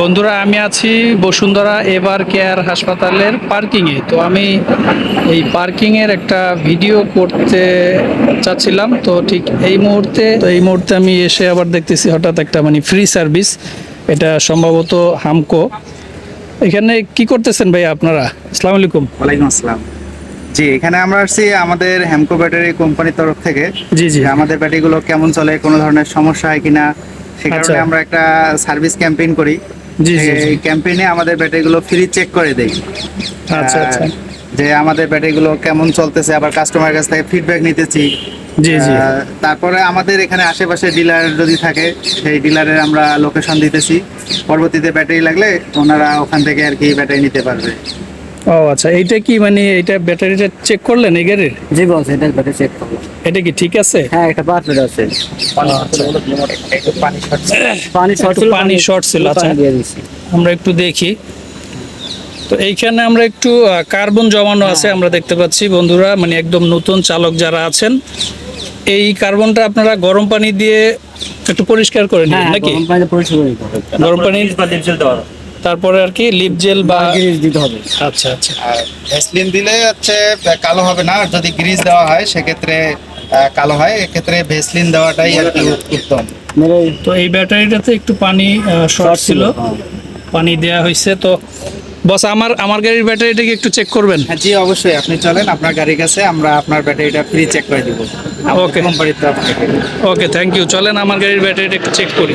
বন্ধুরা আমি আছি বসুন্ধরা এবার কেয়ার হাসপাতালের পার্কিংয়ে। তো আমি এই পার্কিংয়ের একটা ভিডিও করতে চাচ্ছিলাম। তো ঠিক এই মুহূর্তে তো এই মুহূর্তে আমি এসে আবার দেখতেছি হঠাৎ একটা মানে ফ্রি সার্ভিস এটা সম্ভবত হামকো। এখানে কি করতেছেন ভাই আপনারা? আসসালামু আলাইকুম। ওয়ালাইকুম আসসালাম। জি এখানে আমরা আসছি আমাদের হ্যামকো ব্যাটারি কোম্পানির তরফ থেকে। জি জি। আমাদের ব্যাটারিগুলো কেমন চলে কোনো ধরনের সমস্যা হয় কিনা সে কারণে আচ্ছা। আমরা একটা সার্ভিস ক্যাম্পেইন করি। এই ক্যাম্পেইনে আমাদের ব্যাটারিগুলো ফ্রি চেক করে দেই। আচ্ছা আচ্ছা। যে আমাদের ব্যাটারিগুলো কেমন চলতেছে আবার কাস্টমার কাছ থেকে ফিডব্যাক নিতেছি। জি জি। তারপরে আমাদের এখানে আশেপাশে ডিলার যদি থাকে সেই ডিলারের আমরা লোকেশন দিতেছি। পরবর্তীতে ব্যাটারি লাগলে ওনারা ওখান থেকে আর কি ব্যাটারি নিতে পারবে। ও আচ্ছা এইটা কি মানে এটা ব্যাটারিটা চেক করলেন এই গাড়ির? জি বলছে এটা ব্যাটারি চেক করব। এটা কি ঠিক আছে? হ্যাঁ পার্সেল আছে। পানি শর্ট একটু পানি short ছিল, আচ্ছা। আমরা একটু দেখি। তো এইখানে আমরা একটু কার্বন জমানো আছে আমরা দেখতে পাচ্ছি বন্ধুরা মানে একদম নতুন চালক যারা আছেন। এই কার্বনটা আপনারা গরম পানি দিয়ে একটু পরিষ্কার করে হ্যাঁ নিন নাকি? গরম পানিতে পরিষ্কার করে গরম পানি তারপরে আর কি লিপ জেল বা গ্রিজ দিতে হবে। আচ্ছা আচ্ছা। আর ভেসলিন দিলে হচ্ছে কালো হবে না। আর যদি গ্রিজ দেওয়া হয় সেক্ষেত্রে কালো হয়। এক্ষেত্রে ভেসলিন দেওয়াটাই আর কি উত্তম। তো এই ব্যাটারিটাতে একটু পানি শর্ট ছিল। হ্যাঁ। পানি দেয়া হয়েছে। তো বস আমার আমার গাড়ির ব্যাটারিটাকে একটু চেক করবেন? হ্যাঁ জি অবশ্যই। আপনি চলেন আপনার গাড়ির কাছে আমরা আপনার ব্যাটারিটা ফ্রি চেক করে দিব। ওকে কোম্পানির তরফ থেকে। ওকে থ্যাংক ইউ চলেন আমার গাড়ির ব্যাটারিটা একটু চেক করি।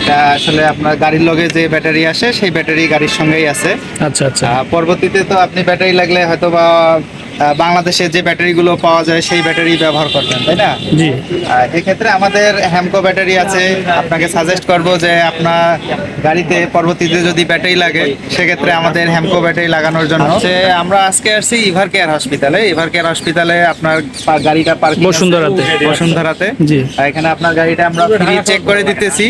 এটা আসলে আপনার গাড়ির লগে যে ব্যাটারি আসে সেই ব্যাটারি গাড়ির সঙ্গেই আছে। আচ্ছা আচ্ছা। পরবর্তীতে তো আপনি ব্যাটারি লাগলে হয়তো বা বাংলাদেশে যে ব্যাটারিগুলো পাওয়া যায় সেই ব্যাটারি ব্যবহার করবেন তাই না? জি। এক্ষেত্রে আমাদের হ্যামকো ব্যাটারি আছে। আপনাকে সাজেস্ট করব যে আপনার গাড়িতে পরবর্তীতে যদি ব্যাটারি লাগে সেক্ষেত্রে আমাদের হ্যামকো ব্যাটারি লাগানোর জন্য। যে আমরা আজকে আসছি ইভার কেয়ার হসপিটালে ইভার কেয়ার হসপিটালে আপনার গাড়িটা পার্কিং বসুন্ধরাতে। বসুন্ধরাতে। জি। আর এখানে আপনার গাড়িটা আমরা ফ্রি চেক করে দিতেছি।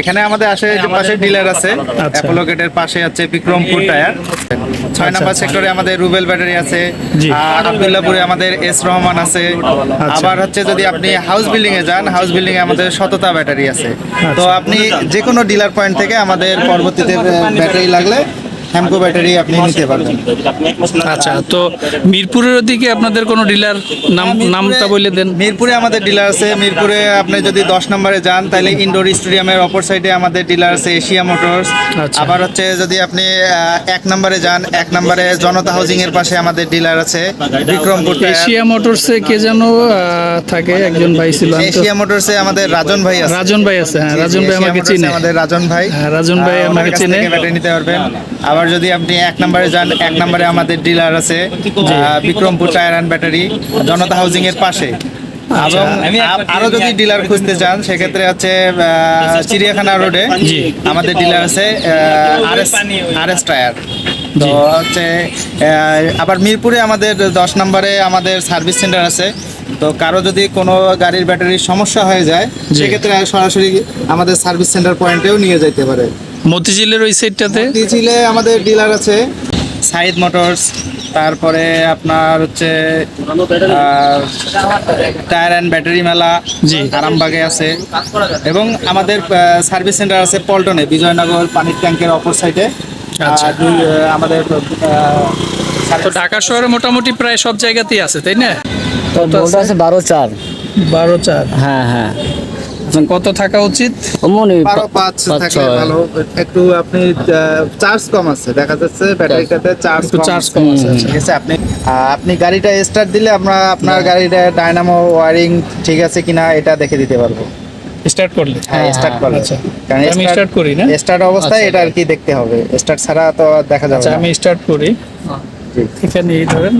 এখানে আমাদের আসে যে পাশে ডিলার আছে আচ্ছা। অ্যাপোলো গেটের পাশে আছে বিক্রমপুর টায়ার। ছয় নাম্বার সেক্টরে আমাদের রুবেল ব্যাটারি আছে। আর আবদুল্লাপুরে আমাদের এস রহমান আছে। আচ্ছা। আবার হচ্ছে যদি আপনি হাউস বিল্ডিং এ যান হাউস বিল্ডিং এ আমাদের সততা ব্যাটারি আছে। তো আপনি যে কোনো ডিলার পয়েন্ট থেকে আমাদের পরবর্তীতে ব্যাটারি লাগলে হ্যামকো ব্যাটারি আপনি নিতে পারবেন। আচ্ছা তো মিরপুরের দিকে আপনাদের কোনো ডিলার নাম নামটা বলে দেন। মিরপুরে আমাদের ডিলার আছে। মিরপুরে আপনি যদি দশ নম্বরে যান তাহলে ইনডোর স্টেডিয়ামের অপর সাইডে আমাদের ডিলার আছে এশিয়া মোটরস আচ্ছা। আবার হচ্ছে যদি আপনি এক নম্বরে যান এক নম্বরে জনতা হাউজিং এর পাশে আমাদের ডিলার আছে বিক্রমপুর। এশিয়া মোটরসে কে যেন থাকে একজন ভাই ছিল এশিয়া মোটরসে আমাদের রাজন ভাই আছে। রাজন ভাই আছে হ্যাঁ রাজন ভাই আমাকে চিনে। আমাদের রাজন ভাই। হ্যাঁ, রাজন ভাই আমাকে চিনে। ব্যাটারি নিতে পারবেন। আবার যদি আপনি এক নম্বরে যান এক নম্বরে আমাদের ডিলার আছে Bikrampur tyre and battery Janata housing এর পাশে। এবং আরও যদি ডিলার খুঁজতে চান সেক্ষেত্রে হচ্ছে চিড়িয়াখানা রোডে আমাদের ডিলার আছে আর এস টায়ার। তো হচ্ছে আবার মিরপুরে আমাদের দশ নম্বরে আমাদের সার্ভিস সেন্টার আছে। তো কারও যদি কোনো গাড়ির ব্যাটারির সমস্যা হয়ে যায় সেক্ষেত্রে সরাসরি আমাদের সার্ভিস সেন্টার পয়েন্টেও নিয়ে যেতে পারে। মতিঝিলের ওই সাইডটাতে ঝিলে আমাদের ডিলার আছে। সাইদ মোটরস তারপরে আপনার হচ্ছে টায়ার অ্যান্ড ব্যাটারি মেলা জি। আরামবাগে আছে। এবং আমাদের সার্ভিস সেন্টার আছে পল্টনে বিজয়নগর পানির ট্যাঙ্কের অপর সাইডে আচ্ছা। আমাদের তো ঢাকা শহরে মোটামুটি প্রায় সব জায়গাতেই আছে তাই না? তো আছে বারো চার। বারো চার। হ্যাঁ হ্যাঁ। কত থাকা উচিত? মনে বারো পাঁচ থাকলে ভালো। একটু আপনি চার্জ কম আছে দেখা যাচ্ছে ব্যাটারিটাতে চার্জ। চার্জ কম আছে। আচ্ছা। ঠিক আছে আপনি আপনি গাড়িটা স্টার্ট দিলে আমরা আপনার গাড়িটা ডায়নামো ওয়ারিং ঠিক আছে কিনা এটা দেখে দিতে পারব। স্টার্ট করলে? হ্যাঁ স্টার্ট করলে। আচ্ছা। কারণ আমি start করি না? স্টার্ট অবস্থায় এটা আর কি দেখতে হবে। স্টার্ট ছাড়া তো আর দেখা যাবে আচ্ছা না। আমি স্টার্ট করি। জি। এখানে এই ধরেন।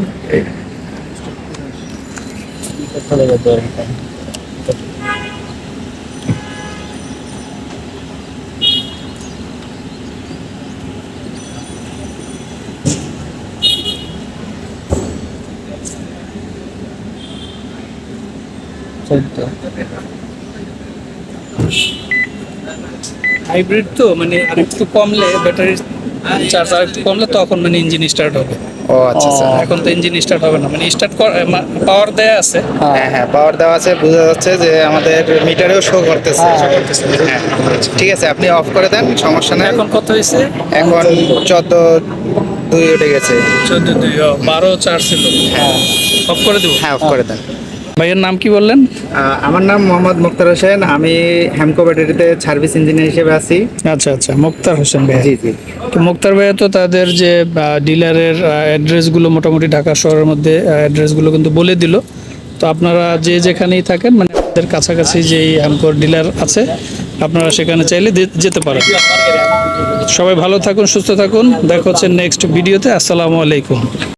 চোদ্দ হাইব্রিড তো মানে আরেকটু কমলে ব্যাটারি চার্জ কমলে তখন মানে ইঞ্জিন স্টার্ট হবে। ও আচ্ছা আচ্ছা। এখন তো ইঞ্জিন স্টার্ট হবে না। মানে স্টার্ট পাওয়ার দেয়া আছে। হ্যাঁ হ্যাঁ পাওয়ার দেওয়া আছে বোঝা যাচ্ছে যে আমাদের মিটারেও শো করতেছে। হ্যাঁ ঠিক আছে। আপনি অফ করে দেন সমস্যা নেই। এখন কত হয়েছে? এখন চোদ্দ দুই উঠে গেছে। চোদ্দ দুই বারো চার ছিল। হ্যাঁ। অফ করে দেবো? হ্যাঁ অফ করে দেন। ভাইয়ের নাম কি বললেন? আমার নাম মোহাম্মদ মুক্তার হোসেন। আমি হ্যামকো ব্যাটারিতে সার্ভিস ইঞ্জিনিয়ার হিসেবে আছি। আচ্ছা আচ্ছা মুক্তার হোসেন ভাই জি জি। তো মুক্তার ভাইয়া তো তাদের যে ডিলারের অ্যাড্রেসগুলো মোটামুটি ঢাকা শহরের মধ্যে অ্যাড্রেসগুলো কিন্তু বলে দিল। তো আপনারা যে যেখানেই থাকেন মানে আমাদের কাছাকাছি যেই হ্যামকোর ডিলার আছে আপনারা সেখানে চাইলে যেতে পারেন। সবাই ভালো থাকুন সুস্থ থাকুন। দেখা হচ্ছে নেক্সট ভিডিওতে। আসসালামু আলাইকুম।